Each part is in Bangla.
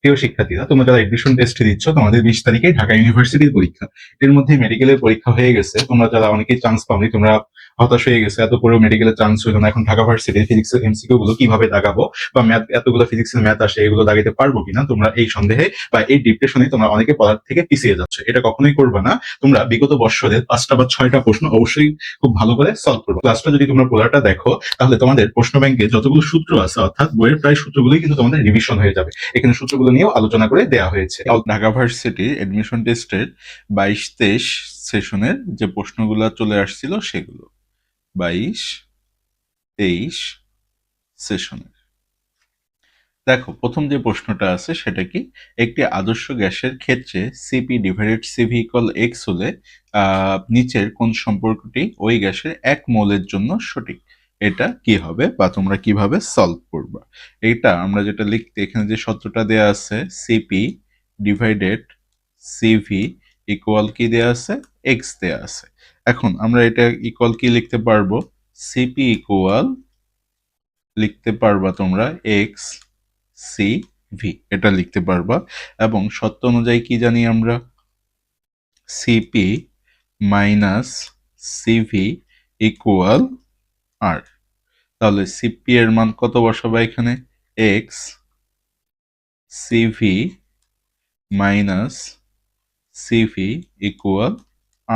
প্রিয় শিক্ষার্থীরা, তোমরা যারা এডমিশন টেস্ট দিচ্ছ, তোমাদের বিশ তারিখে ঢাকা ইউনিভার্সিটির পরীক্ষা। এর মধ্যে মেডিকেলের পরীক্ষা হয়ে গেছে। তোমরা যারা অনেকেই চান্স পাওনি, তোমরা হতাশ হয়ে গেছে, এত পরেও মেডিকেলের চান্স হইল না। এখন ঢাকা ভার্সিটির ফিজিক্স এমসিকিউ গুলো কীভাবে দাগাবো বা ম্যাথ এতগুলো ফিজিক্সের ম্যাথ আসে, এগুলো দাগাইতে পারব কিনা, তোমরা এই সন্দেহে বা এই ডিপ্রেশনে তোমরা অনেকে পড়ার থেকে পিছিয়ে যাচ্ছ। এটা কখনোই করবে না। তোমরা বিগত বর্ষদের পাঁচটা বা ছয়টা প্রশ্ন অবশ্যই খুব ভালো করে সলভ করবে। ক্লাসটা যদি তোমরা পুরাটা দেখো, তাহলে তোমাদের প্রশ্ন ব্যাংকে যতগুলো সূত্র আছে, অর্থাৎ বইয়ের প্রায় সূত্রগুলোই কিন্তু তোমাদের রিভিশন হয়ে যাবে। এখানে সূত্রগুলো নিয়েও আলোচনা করে দেওয়া হয়েছে। ঢাকা ভার্সিটি এডমিশন টেস্টের বাইশ তেইশ সেশনের যে প্রশ্নগুলো চলে আসছিল সেগুলো। বাইশ, তেইশ সেশনের। দেখো, প্রথম যে প্রশ্নটা আছে, সেটা কি? একটি আদর্শ গ্যাসের ক্ষেত্রে CP divided CV equal X হলে নিচের কোন সম্পর্কটি ওই গ্যাসের এক মোলের জন্য সঠিক? এটা কি হবে বা তোমরা কীভাবে সলভ করবা? এটা আমরা যেটা লিখতে, এখানে যে সূত্রটা দেয়া আছে সিপি ডিভাইডেড সিভি ইকুয়াল কি দেয়া আছে? এক্স দেয়া আছে। এখন আমরা এটা ইকুয়াল কি লিখতে পারব? সিপি ইকুয়াল লিখতে পারবা তোমরা এক্স সি ভি এটা লিখতে পারবা। এবং সত্য অনুযায়ী কি জানি আমরা? CP minus CV equal R তাহলে সিপি এর মান কত বসাবা এখানে? X CV minus CV equal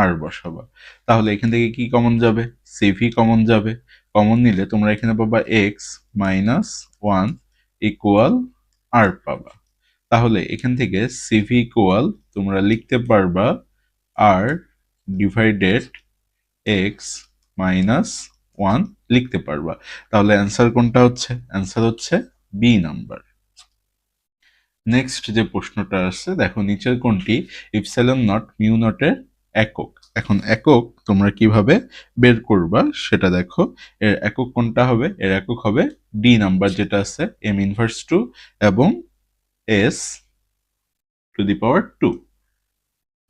R বসাবা তাহলে এখান থেকে কি কমন যাবে? সিভি কমন যাবে। কমন নিলে তোমরা এখানে পাবা X minus one equal R পাবা। তাহলে এখান থেকে সিভি ইকুয়াল তোমরা লিখতে পারবা R divided X minus one লিখতে পারবা। তাহলে অ্যান্সার কোনটা হচ্ছে? অ্যান্সার হচ্ছে বি নাম্বার নেক্সট যে প্রশ্নটা আছে দেখো নিচের কোনটি? ইপসাইলন নট মিউ নটের একক। এখন একক তোমরা কীভাবে বের করবা সেটা দেখো। এর একক কোনটা হবে? এর একক হবে ডি নাম্বার যেটা আছে এম ইনভার্স টু এবং S to the power two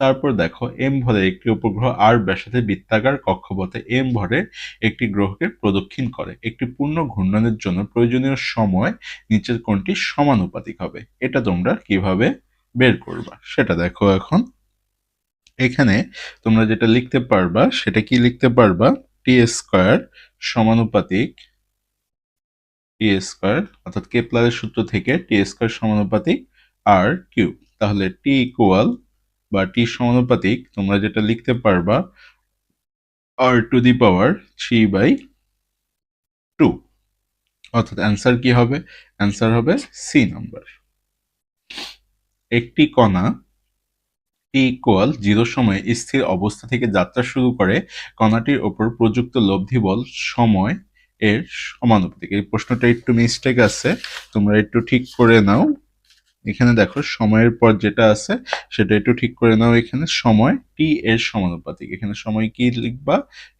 তারপর দেখো এম ভরের একটি উপগ্রহ আর ব্যাসাতে বৃত্তাকার কক্ষপথে এম ভরে একটি গ্রহকে প্রদক্ষিণ করে। একটি পূর্ণ ঘূর্ণনের জন্য প্রয়োজনীয় সময় নিচের কোনটি সমানুপাতিক হবে। এটা তোমরা কীভাবে বের করবা? সেটা দেখো এখন। এখানে তোমরা যেটা লিখতে পারবা, সেটা কি লিখতে পারবা? টি স্কোয়ার সমানুপাতিক টি স্কোয়ার অর্থাৎ কেপলারের সূত্র থেকে টি স্কোয়ার সমানুপাতিক আর কিউব তাহলে টি ইকুয়াল বা টি সমানুপাতিক তোমরা যেটা লিখতে পারবা R to the power three by two অর্থাৎ অ্যান্সার কি হবে? অ্যান্সার হবে সি নাম্বার একটি কণা টি ইকুয়াল জিরো সময়ে স্থির অবস্থা থেকে যাত্রা শুরু করে কণাটির ওপর প্রযুক্ত লব্ধি বল সময় এর সমানুপাতিক। এই প্রশ্নটা একটু মিস্টেক আছে, তোমরা একটু ঠিক করে নাও। এখানে দেখো সময়ের পর যেটা আছে, সেটা একটু ঠিক করে নাও এখানে। সময় টি এর সমানুপাতিক। এখানে সময় কি লিখবা?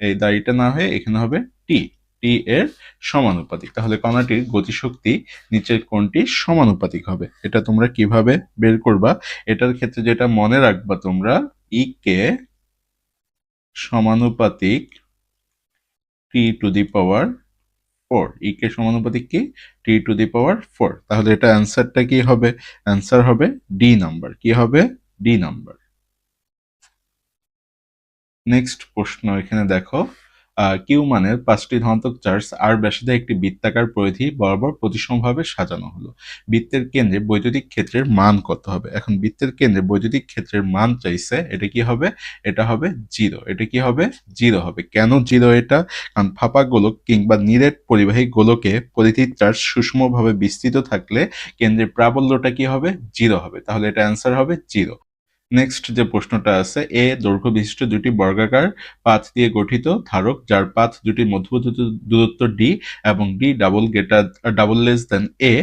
এই দাড়িটা না হয়ে এখানে হবে টি টি এর সমানুপাতিক। তাহলে কণাটির গতিশক্তি নিচের কোনটি সমানুপাতিক হবে। এটা তোমরা কীভাবে বের করবা? এটার ক্ষেত্রে যেটা মনে রাখবা তোমরা ই কে সমানুপাতিক টি two the power four e কে সমানুপাতিক কি? টি টু দি পাওয়ার ফোর তাহলে এটা অ্যান্সারটা কি হবে? অ্যান্সার হবে ডি নাম্বার কি হবে? ডি নাম্বার নেক্সট প্রশ্ন এখানে দেখো। কিউ মানের পাঁচটি ধনাত্মক চার্জ আর ব্যাসার্ধে একটি বৃত্তাকার পরিধি বরাবর প্রতিসমভাবে সাজানো হলো। বৃত্তের কেন্দ্রে বৈদ্যুতিক ক্ষেত্রের মান কত হবে। এখন বৃত্তের কেন্দ্রে বৈদ্যুতিক ক্ষেত্রের মান চাইছে, এটা কি হবে? এটা হবে জিরো। এটা কি হবে? জিরো হবে। কেন জিরো এটা? কারণ ফাঁপা গোলক কিংবা নিরেট পরিবাহী গোলকে পরিধির চার্জ সুষমভাবে বিস্তৃত থাকলে কেন্দ্রের প্রাবল্যটা কি হবে? জিরো হবে। তাহলে এটা অ্যান্সার হবে জিরো। নেক্সট যে প্রশ্নটা আছে, এ দৈর্ঘ্য বিশিষ্ট দুটি বর্গাকার পাথ দিয়ে গঠিত ধারক, যার পাথ দুটির মধ্যবর্তী দূরত্ব ডি এবং D double greater double less than এ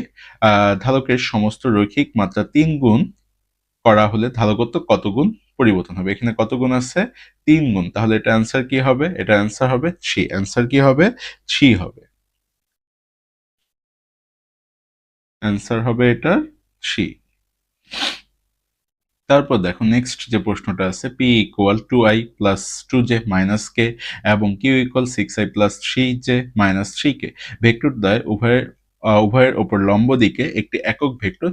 ধারকের সমস্ত রৈখিক মাত্রা তিন গুণ করা হলে ধারকত্ব কত গুণ পরিবর্তন হবে? এখানে কত গুণ আছে? তিন গুণ। তাহলে এটা অ্যান্সার কি হবে? এটা অ্যান্সার হবে থ্রি অ্যান্সার কি হবে? থ্রি হবে। অ্যান্সার হবে এটা থ্রি তারপর দেখো নেক্সট যে প্রশ্নটা আছে P equal to I plus two J minus K এবং Q equal six I plus three J minus three K vector দ্বয় উভয়ের উভয়ের ওপর লম্ব দিকে একটি একক ভেক্টর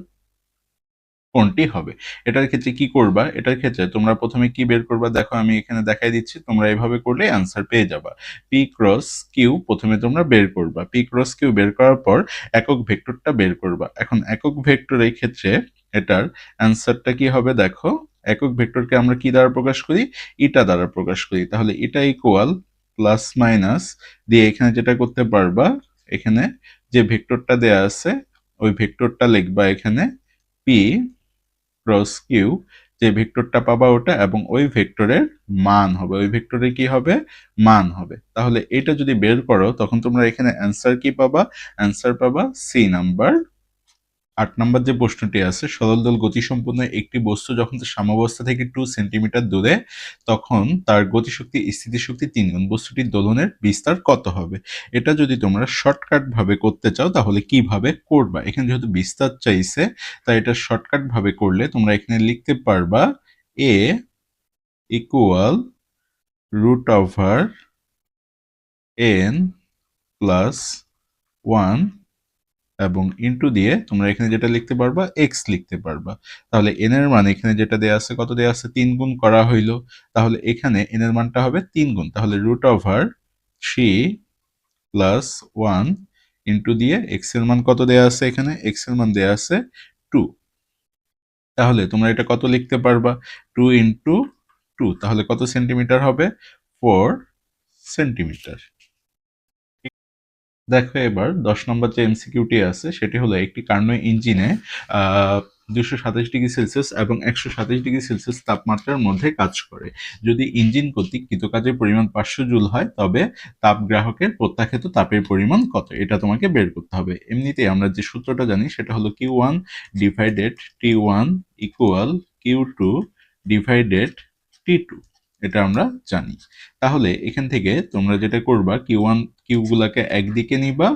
কোনটি হবে? এটার ক্ষেত্রে কি করবা? এটার ক্ষেত্রে তোমরা প্রথমে কি বের করবা? দেখো আমি এখানে দেখাই দিচ্ছি, তোমরা এভাবে করলে অ্যান্সার পেয়ে যাবা। পি ক্রস কিউ প্রথমে তোমরা বের করবা। পি ক্রস কিউ বের করার পর একক ভেক্টরটা বের করবা। এখন একক ভেক্টরের ক্ষেত্রে এটার অ্যান্সারটা কি হবে দেখো, একক ভেক্টরকে আমরা কি দ্বারা প্রকাশ করি? ইটা দ্বারা প্রকাশ করি। তাহলে এটা ইকুয়াল প্লাস মাইনাস দিয়ে এখানে যেটা করতে পারবা, এখানে যে ভেক্টরটা দেয়া আছে, ওই ভেক্টরটা লিখবা এখানে পি ক্রস কিউ যে ভেক্টরটা পাবা ওটা এবং ওই ভেক্টরের মান হবে। ওই ভেক্টরে কি হবে? মান হবে। তাহলে এটা যদি বের করো, তখন তোমরা এখানে অ্যান্সার কি পাবা? অ্যান্সার পাবা সি নাম্বার আট নম্বর যে প্রশ্নটি আছে সরল দল গতিসম্পন্ন একটি বস্তু যখন তার সাম্যাবস্থা থেকে টু সেন্টিমিটার দূরে, তখন তার গতিশক্তি, স্থিতিশক্তি তিন গুণ। বস্তুটির দোলনের বিস্তার কত হবে? এটা যদি তোমরা শর্টকাটভাবে করতে চাও, তাহলে কীভাবে করবা? এখানে যেহেতু বিস্তার চাইছে, তাই এটা শর্টকাটভাবে করলে তোমরা এখানে লিখতে পারবা A equal root over N plus one এবং ইনটু দিয়ে তোমরা এখানে যেটা লিখতে পারবা এক্স লিখতে পারবা। তাহলে এন এর মান এখানে যেটা দেয়া আছে, কত দেয়া আছে? তিন গুণ করা হইল। তাহলে এখানে এন এর মানটা হবে তিন গুণ। তাহলে root over three plus one into দিয়ে এক্সের মান কত দেয়া আছে এখানে? এক্সের মান দেয়া আছে টু তাহলে তোমরা এটা কত লিখতে পারবা? টু ইন্টু টু তাহলে কত সেন্টিমিটার হবে? ফোর সেন্টিমিটার দেখো এবার, দশ নম্বর যে এমসিকিউটি আছে, সেটি হলো একটি কার্নো ইঞ্জিনে দুশো সাতাশ ডিগ্রি সেলসিয়াস এবং একশো সাতাশ ডিগ্রি সেলসিয়াস তাপমাত্রার মধ্যে কাজ করে। যদি ইঞ্জিন কর্তৃক কৃতকাজের পরিমাণ পাঁচশো জুল হয়, তবে তাপ গ্রাহকের প্রত্যাখ্যাত তাপের পরিমাণ কত? এটা তোমাকে বের করতে হবে। এমনিতেই আমরা যে সূত্রটা জানি, সেটা হলো Q one divided T one equal Q two divided T two এটা আমরা জানি। তাহলে এখান থেকে তোমরা যেটা করবা কিউ ওয়ান কিউ গুলাকে একদিকে নিবা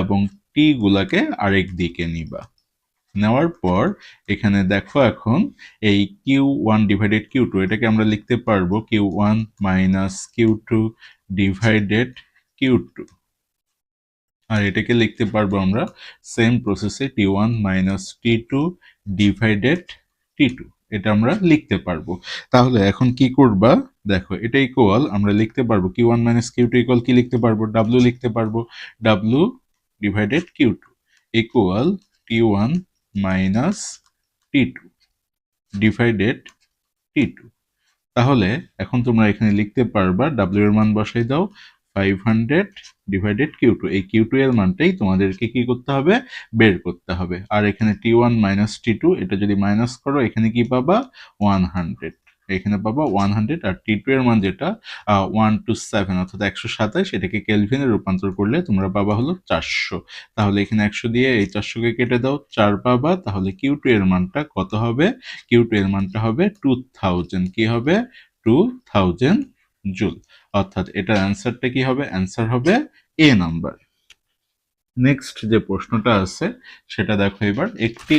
এবং টি গুলাকে আরেক দিকে নিবা। নেওয়ার পর এখানে দেখো এখন এই Q one divided Q two এটাকে আমরা লিখতে পারব Q one minus Q two divided Q two আর এটাকে লিখতে পারব আমরা সেম প্রসেসে T one minus T two divided T two এটা আমরা লিখতে পারব। তাহলে এখন কি করবা? দেখো, এটা ইকুয়াল আমরা লিখতে পারব Q one minus Q two equal কি লিখতে পারব? ডাব্লিউ লিখতে পারব। W divided Q two equal T one minus T two divided T two তাহলে এখন তোমরা এখানে লিখতে পারবা ডাব্লিউ এর মান বসাই দাও five hundred divided Q two এই কিউ টু এর মানটাই তোমাদেরকে কি করতে হবে? বের করতে হবে। আর এখানে T one minus T two এটা যদি মাইনাস করো, এখানে কি পাবা? ওয়ান হান্ড্রেড এখানে পাবা ওয়ান হান্ড্রেড আর টি টু এর মান যেটা ওয়ান টু সেভেন অর্থাৎ একশো সাতাশ, এটাকে কেলভিনে রূপান্তর করলে তোমরা পাবা হলো চারশো। তাহলে এখানে একশো দিয়ে এই চারশোকে কেটে দাও, চার পাবা, তাহলে কিউ টু এর মানটা কত হবে? কিউ টু এর মানটা হবে টু থাউজেন্ড কি হবে? টু থাউজেন্ড জুল অর্থাৎ এটার অ্যান্সারটা কি হবে? অ্যান্সার হবে এ নাম্বার নেক্সট যে প্রশ্নটা আছে, সেটা দেখো এবার। একটি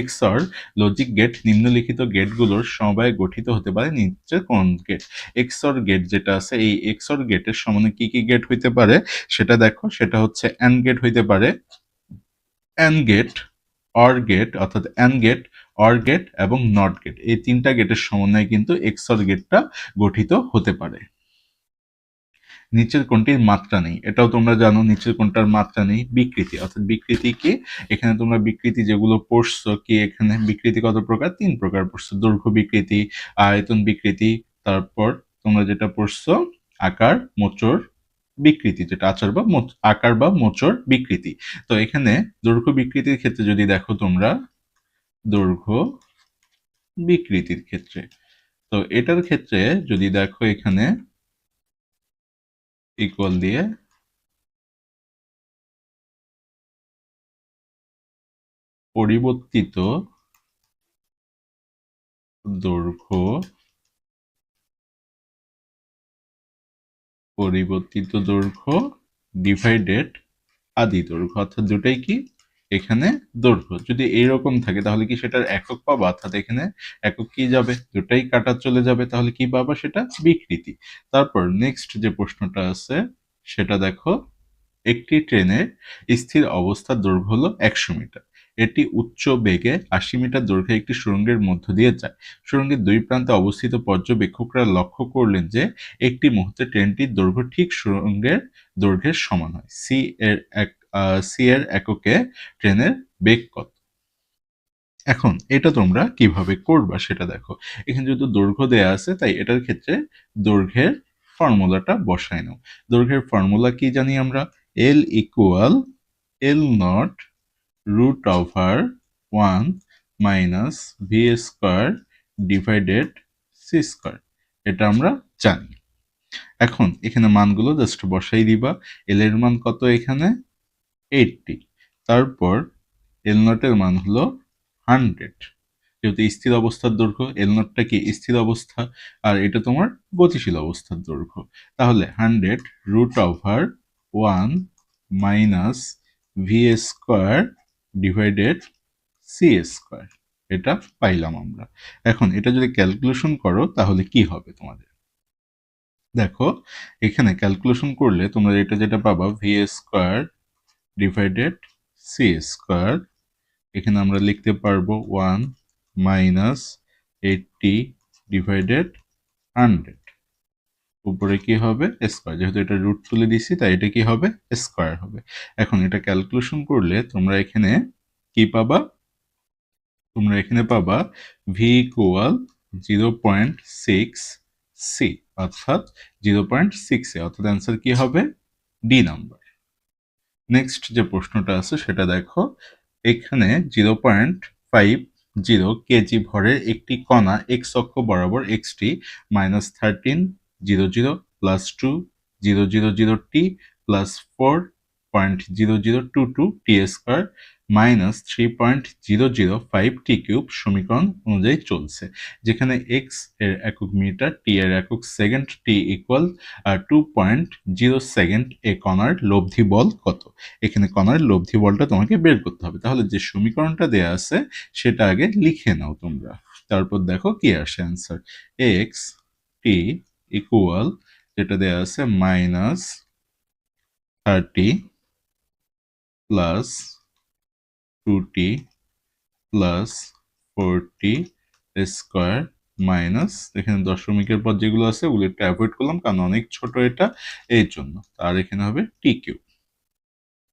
এক্সর লজিক গেট নিম্নলিখিত গেটগুলোর সমবায়ে গঠিত হতে পারে নিচে কোন গেট এক্সর গেট যেটা আছে, এই এক্সর গেটের সমানে কি কি গেট হইতে পারে? সেটা দেখো, সেটা হচ্ছে অ্যান গেট হইতে পারে। অ্যান গেট অর গেট অর্থাৎ অ্যান গেট অর গেট এবং নট গেট। এই তিনটা গেটের সমন্বয়ে কিন্তু এক্সর গেটটা গঠিত হতে পারে। নিচের কোনটির মাত্রা নেই। এটাও তোমরা জানো, নিচের কোনটার মাত্রা নেই বিকৃতি। অর্থাৎ বিকৃতি কি? এখানে তোমরা বিকৃতি যেগুলো পড়ছো কি এখানে? বিকৃতি কত প্রকার? তিন প্রকার পড়ছো। দৈর্ঘ্য বিকৃতি, আয়তন বিকৃতি, তারপর তোমরা যেটা পড়ছো, আকার মোচর বিকৃতি, যেটা আচার বা আকার বা মোচর বিকৃতি। তো এখানে দৈর্ঘ্য বিকৃতির ক্ষেত্রে যদি দেখো তোমরা দৈর্ঘ্য বিকৃতির ক্ষেত্রে। তো এটার ক্ষেত্রে যদি দেখো এখানে ইকুয়াল দিয়ে পরিবর্তিত দৈর্ঘ্য পরিবর্তিত দৈর্ঘ্য ডিভাইডেড আদি দৈর্ঘ্য, অর্থাৎ দুটাই কি? এখানে দৈর্ঘ্য। যদি এইরকম থাকে, তাহলে কি সেটার একক পাবা? অর্থাৎ এখানে একক কি যাবে? দুটাই কাটা চলে যাবে, তাহলে কি পাবা? সেটা বিকৃতি। তারপর নেক্সট যে প্রশ্নটা আছে, সেটা দেখো। একটি ট্রেনের স্থির অবস্থার দৈর্ঘ্য হলো একশো মিটার। এটি উচ্চ বেগে আশি মিটার দৈর্ঘ্যে একটি সুড়ঙ্গের মধ্য দিয়ে যায়। সুড়ঙ্গের দুই প্রান্তে অবস্থিত পর্যবেক্ষকরা লক্ষ্য করলেন যে, একটি মুহূর্তে ট্রেনটির দৈর্ঘ্য ঠিক সুড়ঙ্গের দৈর্ঘ্যের সমান হয়। সি এর এক সি এর এককে ট্রেনের বেগ কত? এখন এটা তোমরা কীভাবে করবা সেটা দেখো। এখানে যেহেতু দৈর্ঘ্য দেয়া আছে, তাই এটার ক্ষেত্রে দৈর্ঘ্যের ফর্মুলাটা বসাই নাও। দৈর্ঘ্যের ফর্মুলা কি জানি আমরা? L equal L naught root over one minus V square divided C square এটা আমরা জানি। এখন এখানে মানগুলো জাস্ট বসাই দিবা। এল এর মান কত এখানে? এইটটি তারপর এল নটের মান হলো হান্ড্রেড যেহেতু স্থির অবস্থার দৈর্ঘ্য এল নটটা কি স্থির অবস্থা? আর এটা তোমার গতিশীল অবস্থার দৈর্ঘ্য। তাহলে hundred root over one minus V square divided C square এটা পাইলাম আমরা। এখন এটা যদি ক্যালকুলেশন করো, তাহলে কি হবে তোমাদের? দেখো, এখানে ক্যালকুলেশন করলে তোমরা এটা যেটা পাবা V square divided C square এখানে আমরা লিখতে পারব one minus eighty divided hundred উপরে কি হবে? স্কোয়ার যেহেতু এটা রুট তুলে দিছি তাই এটা কি হবে? স্কোয়ার হবে। এখন এটা ক্যালকুলেশন করলে তোমরা এখানে কি পাবা? তোমরা এখানে পাবা V equal zero point six C অর্থাৎ জিরো পয়েন্ট সিক্স অর্থাৎ অ্যান্সার কি হবে? ডি নাম্বার নেক্সট যে প্রশ্নটা আছে, সেটা দেখো। এখানে zero point five zero KG ভরের একটি কণা এক্স অক্ষ বরাবর XT minus thirteen zero zero plus two zero zero zero T plus four point zero zero two two T square minus three point zero zero five T cube সমীকরণ অনুযায়ী চলছে, যেখানে এক্সের একক মিটার টি এর একক second T equal two point zero second এ কণার লব্ধি বল কত? এখানে কণার লব্ধি বলটা তোমাকে বের করতে হবে। তাহলে যে সমীকরণটা দেয়া আছে, সেটা আগে লিখে নাও তোমরা। তারপর দেখো কি আসে অ্যান্সার এক্স টি ইকুয়াল যেটা দেয়া আছে minus thirty plus two T plus four T square minus এখানে দশমিকের পর যেগুলো আছে, ওগুলো একটু অ্যাভয়েড করলাম, কারণ অনেক ছোট এটা এই জন্য। আর এখানে হবে টি কিউ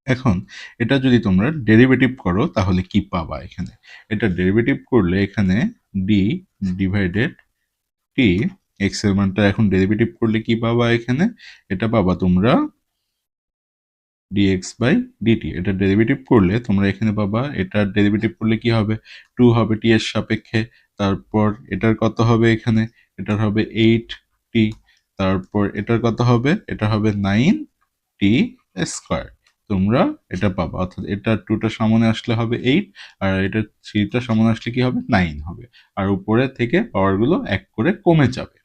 এখন, এটা যদি তোমরা ডেরিভেটিভ করো, তাহলে কি পাবা এখানে? এটা ডেরিভেটিভ করলে এখানে ডি ডিভাইডেড টি এক্সের মানটা এখন ডেরিভেটিভ করলে কি পাবা এখানে? এটা পাবা তোমরা ডিএক্স বাই ডিটি এটা ডেরিভেটিভ করলে তোমরা এখানে পাবা এটার ডেরিভেটিভ করলে কি হবে? টু হবে টি এর সাপেক্ষে, তারপর এটার কত হবে এখানে? এটার হবে এইট টি তারপর এটার কত হবে? এটা হবে নাইন টি স্কোয়ার তোমরা এটা পাবা, অর্থাৎ এটা টুটা সামনে আসলে হবে এইট আর এটা থ্রিটা সামনে আসলে কি হবে? নাইন হবে। আর উপরে থেকে পাওয়ারগুলো এক করে কমে যাবে।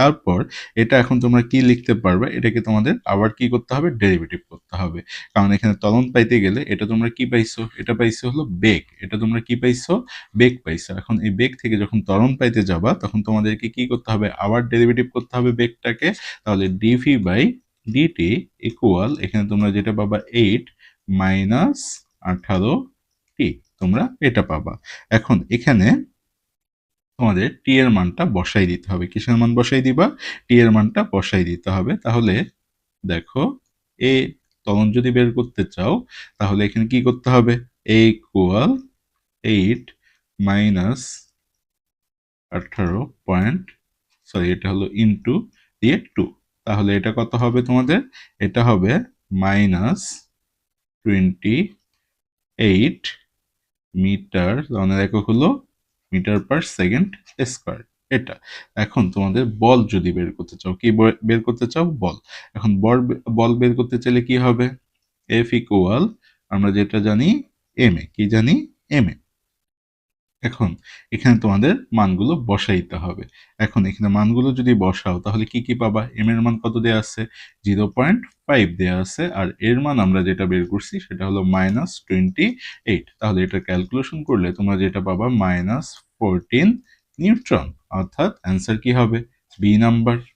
তারপর এটা এখন তোমরা কি লিখতে পারবে? এটাকে তোমাদের আবার কি করতে হবে? ডেরিভেটিভ করতে হবে। কারণ এখানে ত্বরণ পাইতে গেলে এটা তোমরা কি পাইছো? এটা পাইছো হলো বেগ। এটা তোমরা কি পাইছো? বেগ পাইছো। এখন এই বেগ থেকে যখন ত্বরণ পাইতে যাবা, তখন তোমাদেরকে কি করতে হবে? আবার ডেরিভেটিভ করতে হবে বেগটাকে। তাহলে ডিভি বাই ডিটি ইকুয়াল এখানে তোমরা যেটা পাবা এইট মাইনাস আঠারো টি তোমরা এটা পাবা। এখন এখানে তোমাদের টি এর মানটা বসাই দিতে হবে। কিসের মান বসাই দিবা? টি এর মানটা বসাই দিতে হবে। তাহলে দেখো এ তখন যদি বের করতে চাও, তাহলে এখানে কি করতে হবে? এ ইকুয়াল এইট মাইনাস আঠারো পয়েন্ট সরি এটা হলো ইনটু দিয়ে টু তাহলে এটা কত হবে তোমাদের? এটা হবে মাইনাস টোয়েন্টি এইট মিটার রনের একক হলো মিটার পার সেকেন্ড স্কোয়ার। এটা। এখন তোমাদের বল যদি বের করতে চাও, কি বের করতে চাও? বল। এখন বল বল বের করতে চাইলে কি হবে? এফ ইকুয়াল আমরা যেটা জানি এম এ কি জানি এম এ এখন এখানে তোমাদের মানগুলো বসাইতে হবে। এখন এখানে মানগুলো যদি বসাও, তাহলে কি কি পাবা? এম এর মান কত দেওয়া আছে? জিরো পয়েন্ট ফাইভ দেওয়া আছে। আর এর মান আমরা যেটা বের করছি, সেটা হলো মাইনাস টোয়েন্টি এইট তাহলে এটা ক্যালকুলেশন করলে তোমরা যেটা পাবা মাইনাস ফোরটিন নিউট্রন অর্থাৎ অ্যান্সার কি হবে? B number